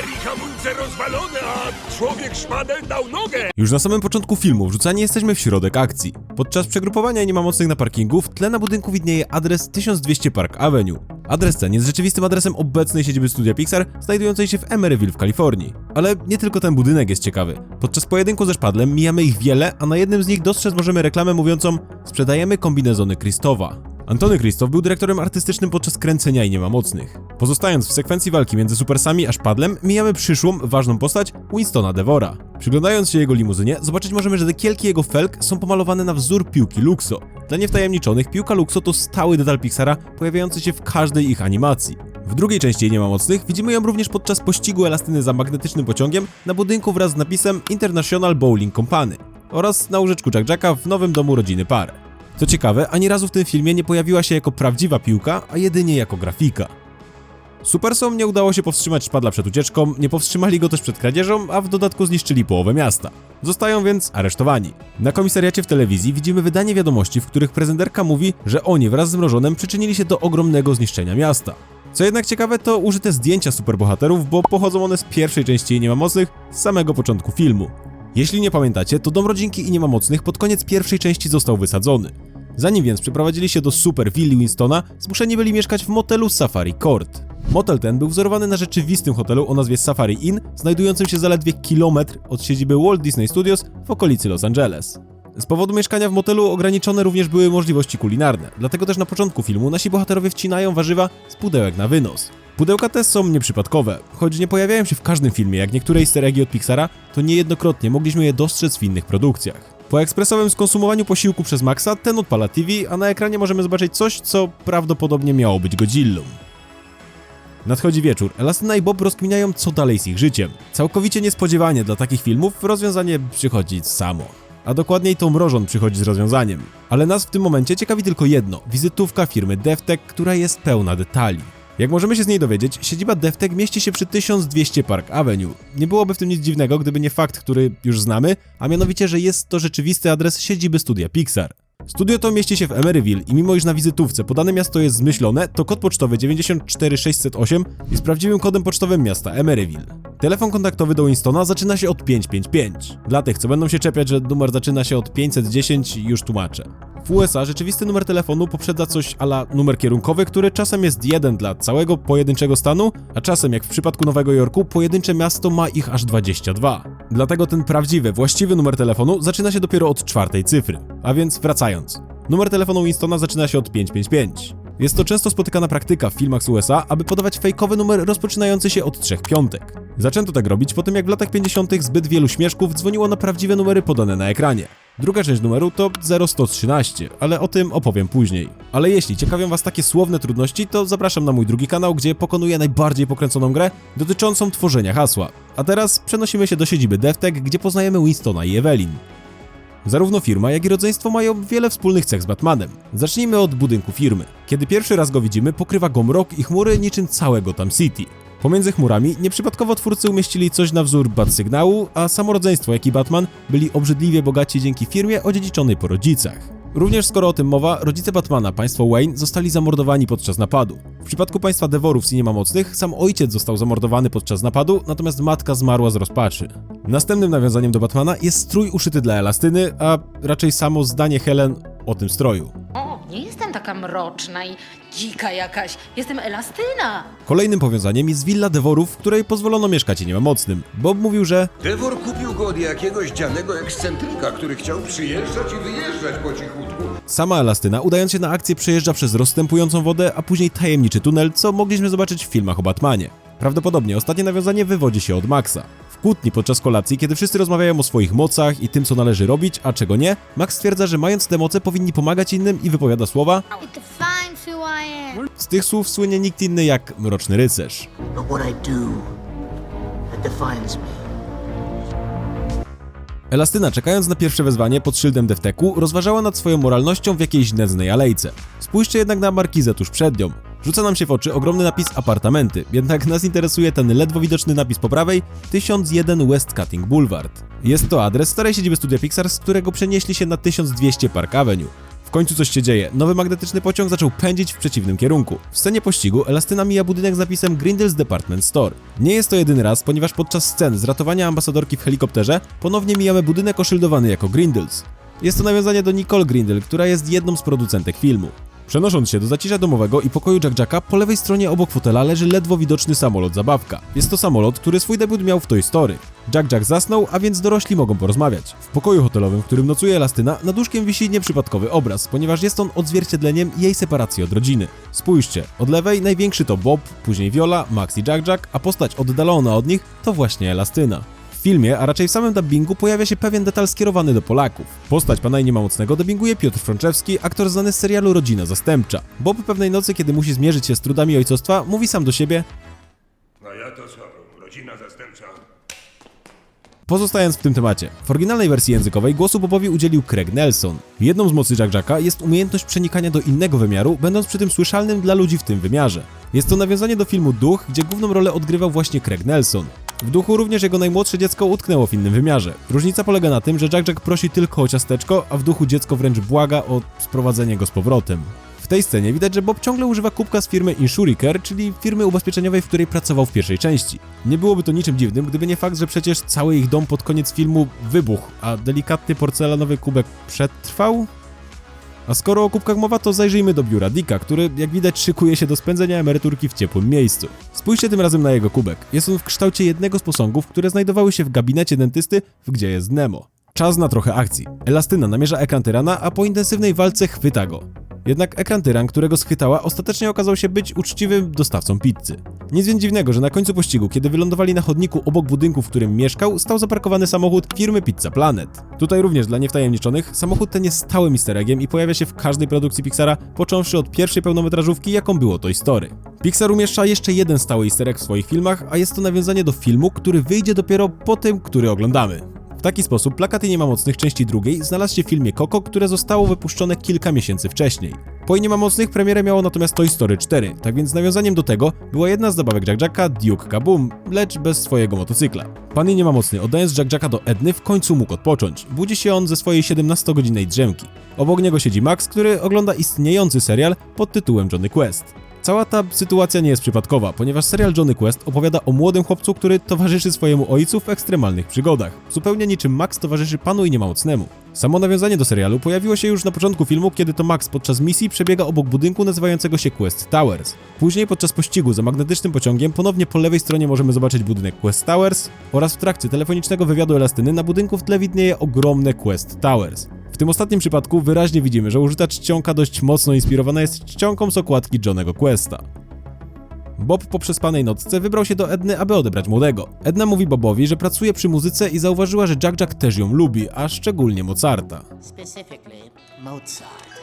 Ferrari hamulce rozwalone, a człowiek szpadel dał nogę! Już na samym początku filmu wrzucani jesteśmy w środek akcji. Podczas przegrupowania nie ma mocnych na parkingu, w tle na budynku widnieje adres 1200 Park Avenue. Adres ten jest rzeczywistym adresem obecnej siedziby studia Pixar, znajdującej się w Emeryville w Kalifornii. Ale nie tylko ten budynek jest ciekawy. Podczas pojedynku ze szpadlem mijamy ich wiele, a na jednym z nich dostrzec możemy reklamę mówiącą Sprzedajemy kombinezony Christowa. Antony Christoph był dyrektorem artystycznym podczas kręcenia i nie ma mocnych. Pozostając w sekwencji walki między Supersami a Szpadlem, mijamy przyszłą, ważną postać Winstona Devora. Przyglądając się jego limuzynie, zobaczyć możemy, że dekielki jego felg są pomalowane na wzór piłki Luxo. Dla niewtajemniczonych, piłka Luxo to stały detal Pixara, pojawiający się w każdej ich animacji. W drugiej części Nie ma mocnych widzimy ją również podczas pościgu elastyny za magnetycznym pociągiem na budynku wraz z napisem International Bowling Company oraz na łóżeczku Jack Jacka w nowym domu rodziny pary. Co ciekawe, ani razu w tym filmie nie pojawiła się jako prawdziwa piłka, a jedynie jako grafika. Supersom nie udało się powstrzymać szpadla przed ucieczką, nie powstrzymali go też przed kradzieżą, a w dodatku zniszczyli połowę miasta. Zostają więc aresztowani. Na komisariacie w telewizji widzimy wydanie wiadomości, w których prezenterka mówi, że oni wraz z Mrożonem przyczynili się do ogromnego zniszczenia miasta. Co jednak ciekawe, to użyte zdjęcia superbohaterów, bo pochodzą one z pierwszej części Nie ma mocnych, z samego początku filmu. Jeśli nie pamiętacie, to dom rodzinki i nie ma mocnych pod koniec pierwszej części został wysadzony. Zanim więc przeprowadzili się do super willi Winstona, zmuszeni byli mieszkać w motelu Safari Court. Motel ten był wzorowany na rzeczywistym hotelu o nazwie Safari Inn, znajdującym się zaledwie kilometr od siedziby Walt Disney Studios w okolicy Los Angeles. Z powodu mieszkania w motelu ograniczone również były możliwości kulinarne, dlatego też na początku filmu nasi bohaterowie wcinają warzywa z pudełek na wynos. Pudełka te są nieprzypadkowe. Choć nie pojawiają się w każdym filmie, jak niektóre easter od Pixara, to niejednokrotnie mogliśmy je dostrzec w innych produkcjach. Po ekspresowym skonsumowaniu posiłku przez Maxa, ten odpala TV, a na ekranie możemy zobaczyć coś, co prawdopodobnie miało być Godzillą. Nadchodzi wieczór. Elastyna i Bob rozkminiają, co dalej z ich życiem. Całkowicie niespodziewanie dla takich filmów rozwiązanie przychodzi samo. A dokładniej to Mrożon przychodzi z rozwiązaniem. Ale nas w tym momencie ciekawi tylko jedno: wizytówka firmy DevTech, która jest pełna detali. Jak możemy się z niej dowiedzieć, siedziba DevTech mieści się przy 1200 Park Avenue. Nie byłoby w tym nic dziwnego, gdyby nie fakt, który już znamy, a mianowicie, że jest to rzeczywisty adres siedziby studia Pixar. Studio to mieści się w Emeryville i mimo iż na wizytówce podane miasto jest zmyślone, to kod pocztowy 94608 jest prawdziwym kodem pocztowym miasta Emeryville. Telefon kontaktowy do Winstona zaczyna się od 555. Dla tych, co będą się czepiać, że numer zaczyna się od 510, już tłumaczę. W USA rzeczywisty numer telefonu poprzedza coś ala numer kierunkowy, który czasem jest jeden dla całego pojedynczego stanu, a czasem, jak w przypadku Nowego Jorku, pojedyncze miasto ma ich aż 22. Dlatego ten prawdziwy, właściwy numer telefonu zaczyna się dopiero od czwartej cyfry. A więc wracając. Numer telefonu Winstona zaczyna się od 555. Jest to często spotykana praktyka w filmach z USA, aby podawać fejkowy numer rozpoczynający się od trzech piątek. Zaczęto tak robić po tym, jak w latach 50. zbyt wielu śmieszków dzwoniło na prawdziwe numery podane na ekranie. Druga część numeru to 0113, ale o tym opowiem później. Ale jeśli ciekawią Was takie słowne trudności, to zapraszam na mój drugi kanał, gdzie pokonuję najbardziej pokręconą grę dotyczącą tworzenia hasła. A teraz przenosimy się do siedziby DevTech, gdzie poznajemy Winstona i Evelyn. Zarówno firma, jak i rodzeństwo mają wiele wspólnych cech z Batmanem. Zacznijmy od budynku firmy. Kiedy pierwszy raz go widzimy, pokrywa go mrok i chmury niczym całe Gotham City. Pomiędzy chmurami nieprzypadkowo twórcy umieścili coś na wzór Bat Sygnału, a samo rodzeństwo, jak i Batman byli obrzydliwie bogaci dzięki firmie odziedziczonej po rodzicach. Również skoro o tym mowa, rodzice Batmana, państwo Wayne, zostali zamordowani podczas napadu. W przypadku państwa Devorów z mocnych, sam ojciec został zamordowany podczas napadu, natomiast matka zmarła z rozpaczy. Następnym nawiązaniem do Batmana jest strój uszyty dla Elastyny, a raczej samo zdanie Helen o tym stroju. Jestem taka mroczna i dzika jakaś. Jestem elastyna. Kolejnym powiązaniem jest willa Devorów, w której pozwolono mieszkać i nie ma mocnym. Bob mówił, że Devor kupił go od jakiegoś dzianego ekscentryka, który chciał przyjeżdżać i wyjeżdżać po cichutku. sama Elastyna, udając się na akcję, przejeżdża przez rozstępującą wodę, a później tajemniczy tunel, co mogliśmy zobaczyć w filmach o Batmanie. Prawdopodobnie ostatnie nawiązanie wywodzi się od Maxa. W kłótni podczas kolacji, kiedy wszyscy rozmawiają o swoich mocach i tym, co należy robić, a czego nie, Max stwierdza, że mając te moce powinni pomagać innym i wypowiada słowa. Z tych słów słynie nikt inny jak Mroczny Rycerz. Elastyna, czekając na pierwsze wezwanie pod szyldem Defteku, rozważała nad swoją moralnością w jakiejś nędznej alejce. Spójrzcie jednak na markizę tuż przed nią. Rzuca nam się w oczy ogromny napis apartamenty, jednak nas interesuje ten ledwo widoczny napis po prawej 1001 West Cutting Boulevard. Jest to adres starej siedziby studia Pixar, z którego przenieśli się na 1200 Park Avenue. W końcu coś się dzieje. Nowy magnetyczny pociąg zaczął pędzić w przeciwnym kierunku. W scenie pościgu Elastyna mija budynek z napisem Grindels Department Store. Nie jest to jedyny raz, ponieważ podczas scen z ratowania ambasadorki w helikopterze ponownie mijamy budynek oszyldowany jako Grindels. Jest to nawiązanie do Nicole Grindel, która jest jedną z producentek filmu. Przenosząc się do zacisza domowego i pokoju Jack Jacka, po lewej stronie obok fotela leży ledwo widoczny samolot zabawka. Jest to samolot, który swój debiut miał w Toy Story. Jack Jack zasnął, a więc dorośli mogą porozmawiać. W pokoju hotelowym, w którym nocuje Elastyna, nad łóżkiem wisi nieprzypadkowy obraz, ponieważ jest on odzwierciedleniem jej separacji od rodziny. Spójrzcie, od lewej największy to Bob, później Viola, Max i Jack Jack, a postać oddalona od nich to właśnie Elastyna. W filmie, a raczej w samym dubbingu pojawia się pewien detal skierowany do Polaków. Postać pana i nie ma mocnego dubbinguje Piotr Frączewski, aktor znany z serialu Rodzina Zastępcza. Bob pewnej nocy, kiedy musi zmierzyć się z trudami ojcostwa, mówi sam do siebie A ja to co? Rodzina zastępcza. Pozostając w tym temacie, w oryginalnej wersji językowej głosu Bobowi udzielił Craig Nelson. Jedną z mocy Jack Jacka jest umiejętność przenikania do innego wymiaru, będąc przy tym słyszalnym dla ludzi w tym wymiarze. Jest to nawiązanie do filmu Duch, gdzie główną rolę odgrywał właśnie Craig Nelson. W duchu również jego najmłodsze dziecko utknęło w innym wymiarze. Różnica polega na tym, że Jack Jack prosi tylko o ciasteczko, a w duchu dziecko wręcz błaga o sprowadzenie go z powrotem. W tej scenie widać, że Bob ciągle używa kubka z firmy Insuricare, czyli firmy ubezpieczeniowej, w której pracował w pierwszej części. Nie byłoby to niczym dziwnym, gdyby nie fakt, że przecież cały ich dom pod koniec filmu wybuchł, a delikatny porcelanowy kubek przetrwał? A skoro o kubkach mowa, to zajrzyjmy do biura Dicka, który, jak widać, szykuje się do spędzenia emeryturki w ciepłym miejscu. Spójrzcie tym razem na jego kubek. Jest on w kształcie jednego z posągów, które znajdowały się w gabinecie dentysty, w gdzie jest Nemo. Czas na trochę akcji. Elastyna namierza ekran tyrana, a po intensywnej walce chwyta go. Jednak ekran tyran, którego schwytała, ostatecznie okazał się być uczciwym dostawcą pizzy. Nic więc dziwnego, że na końcu pościgu, kiedy wylądowali na chodniku obok budynku, w którym mieszkał, stał zaparkowany samochód firmy Pizza Planet. Tutaj również dla niewtajemniczonych, samochód ten jest stałym easter eggiem i pojawia się w każdej produkcji Pixara, począwszy od pierwszej pełnometrażówki, jaką było Toy Story. Pixar umieszcza jeszcze jeden stały easter egg w swoich filmach, a jest to nawiązanie do filmu, który wyjdzie dopiero po tym, który oglądamy. W taki sposób Plakaty Nie ma mocnych części drugiej znalazł się w filmie Coco, które zostało wypuszczone kilka miesięcy wcześniej. Po Nie ma mocnych premierę miało natomiast Toy Story 4, tak więc nawiązaniem do tego była jedna z zabawek Jack Jacka, Duke Kaboom, lecz bez swojego motocykla. Pan Nie ma mocny, oddając Jack Jacka do Edny, w końcu mógł odpocząć. Budzi się on ze swojej 17-godzinnej drzemki. Obok niego siedzi Max, który ogląda istniejący serial pod tytułem Johnny Quest. Cała ta sytuacja nie jest przypadkowa, ponieważ serial Johnny Quest opowiada o młodym chłopcu, który towarzyszy swojemu ojcu w ekstremalnych przygodach. Zupełnie niczym Max towarzyszy panu i niemocnemu. Samo nawiązanie do serialu pojawiło się już na początku filmu, kiedy to Max podczas misji przebiega obok budynku nazywającego się Quest Towers. Później podczas pościgu za magnetycznym pociągiem ponownie po lewej stronie możemy zobaczyć budynek Quest Towers oraz w trakcie telefonicznego wywiadu Elastyny na budynku w tle widnieje ogromne Quest Towers. Tym ostatnim przypadku wyraźnie widzimy, że użyta czcionka dość mocno inspirowana jest czcionką z okładki Johnego Questa. Bob po przespanej nocce wybrał się do Edny, aby odebrać młodego. Edna mówi Bobowi, że pracuje przy muzyce i zauważyła, że Jack Jack też ją lubi, a szczególnie Mozarta. Mozart.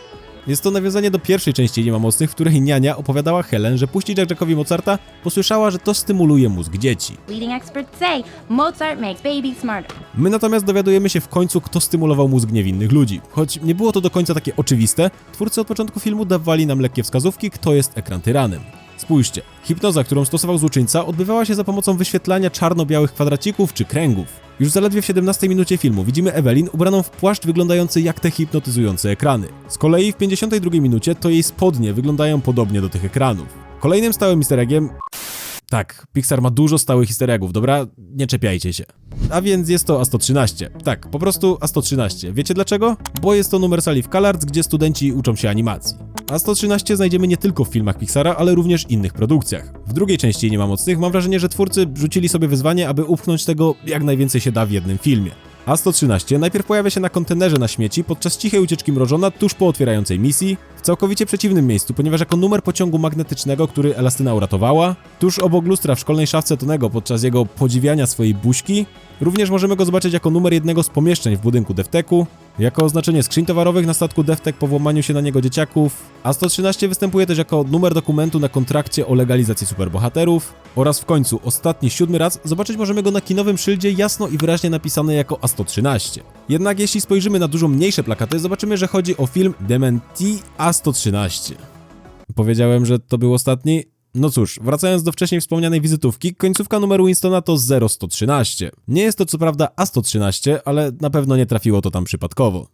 Jest to nawiązanie do pierwszej części Nie ma mocnych, w której niania opowiadała Helen, że puści Jack Jackowi Mozarta, bo słyszała, że to stymuluje mózg dzieci. Leading experts say Mozart makes babies smarter. My natomiast dowiadujemy się w końcu, kto stymulował mózg niewinnych ludzi. Choć nie było to do końca takie oczywiste, twórcy od początku filmu dawali nam lekkie wskazówki, kto jest ekran tyranem. Spójrzcie, hipnoza, którą stosował złoczyńca, odbywała się za pomocą wyświetlania czarno-białych kwadracików czy kręgów. Już zaledwie w 17 minucie filmu widzimy Evelyn ubraną w płaszcz wyglądający jak te hipnotyzujące ekrany. Z kolei w 52 minucie to jej spodnie wyglądają podobnie do tych ekranów. Kolejnym stałym easter eggiem tak, Pixar ma dużo stałych easter dobra? Nie czepiajcie się. A więc jest to A113. Tak, po prostu A113. Wiecie dlaczego? Bo jest to numer sali w CalArts, gdzie studenci uczą się animacji. A113 znajdziemy nie tylko w filmach Pixara, ale również innych produkcjach. W drugiej części Nie ma mocnych mam wrażenie, że twórcy rzucili sobie wyzwanie, aby upchnąć tego jak najwięcej się da w jednym filmie. A113 najpierw pojawia się na kontenerze na śmieci podczas cichej ucieczki mrożona tuż po otwierającej misji, w całkowicie przeciwnym miejscu, ponieważ jako numer pociągu magnetycznego, który Elastyna uratowała, tuż obok lustra w szkolnej szafce Tonego podczas jego podziwiania swojej buźki, również możemy go zobaczyć jako numer jednego z pomieszczeń w budynku Defteku, jako oznaczenie skrzyń towarowych na statku Deftek po włamaniu się na niego dzieciaków, a 113 występuje też jako numer dokumentu na kontrakcie o legalizacji superbohaterów oraz w końcu, ostatni, siódmy raz, zobaczyć możemy go na kinowym szyldzie jasno i wyraźnie napisane jako A113. Jednak jeśli spojrzymy na dużo mniejsze plakaty, zobaczymy, że chodzi o film Dementi A113. Powiedziałem, że to był ostatni? No cóż, wracając do wcześniej wspomnianej wizytówki, końcówka numeru Winstona to 0113. Nie jest to co prawda A113, ale na pewno nie trafiło to tam przypadkowo.